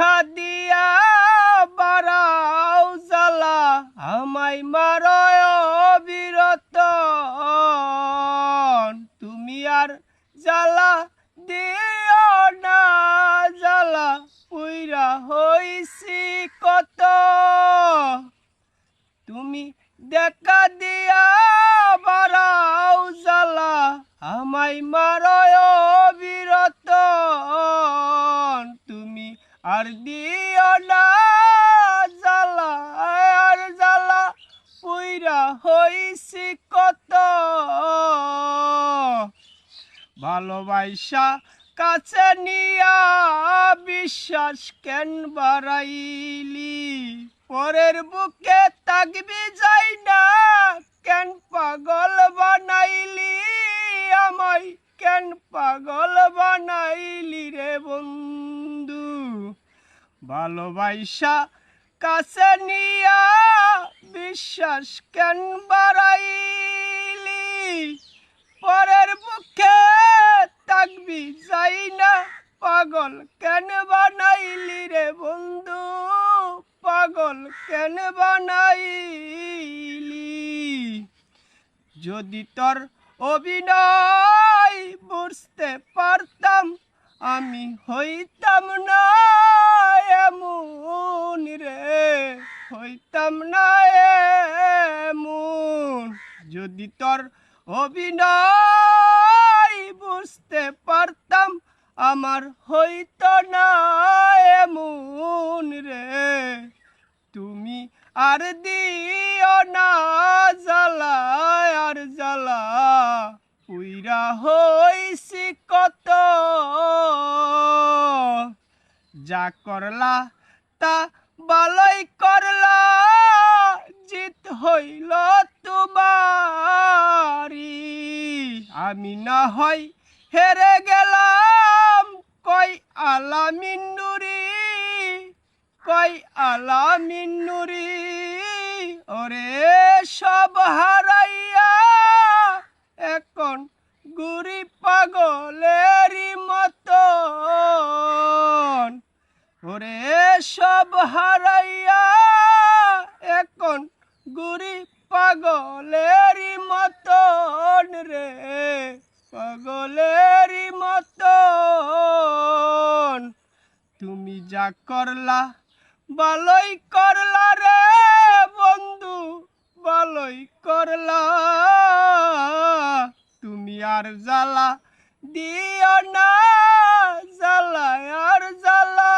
দেখা দিয়া বারাও জ্বালা, আমায় মারয় বিরত তুমি আর জ্বালা দিও না, জ্বালা পুইরা হইছি কত। তুমি দেখা দিয়া বারাও জ্বালা, আমায় মারয় আর দিও না জ্বালা, আর জ্বালা পুইরা হইছি কত। ভালোবাসা কাছে নিয়া বিশ্বাস কেন বাড়াইলি? পরের বুকে তাকবি যাই না কেন পাগল বানাইলি? আমায় কেন পাগল বানাইলি রে বন্ধু? ভালোবাসা কাছে নিয়া বিশ্বাস কেন বাড়াইলি? পরের বুকে তাকবি যাই না, পাগল কেন বানাইলি রে বন্ধু? পাগল কেন বানাইলি? যদি তোর অভিনয় পারতাম আমি হইতাম না এমন রে না যদি তোর অভিনয় বুঝতে পারতাম, আমার হইতো না এমন রে। তুমি আর দিও না জ্বালা, আর জ্বালা, পুইরা হইছি কত। যা করলা তা ভালোই করলা, জিত হইল তোমারি আমি না হয় হেরে গেলাম, কই আলামিন নুরি, কই আলামিন নুরি। ওরে সব হারাইয়া এখন গুরি পাগলেরই মতন সব হারাইয়া এখন গুরি পাগলেরই মতন রে পাগলেরই মতন। তুমি যা করলা, ভালোই করলা রে বন্ধু, ভালোই করলা। তুমি আর জ্বালা দিও না জ্বালা আর জ্বালা।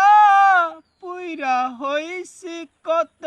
হইছি কত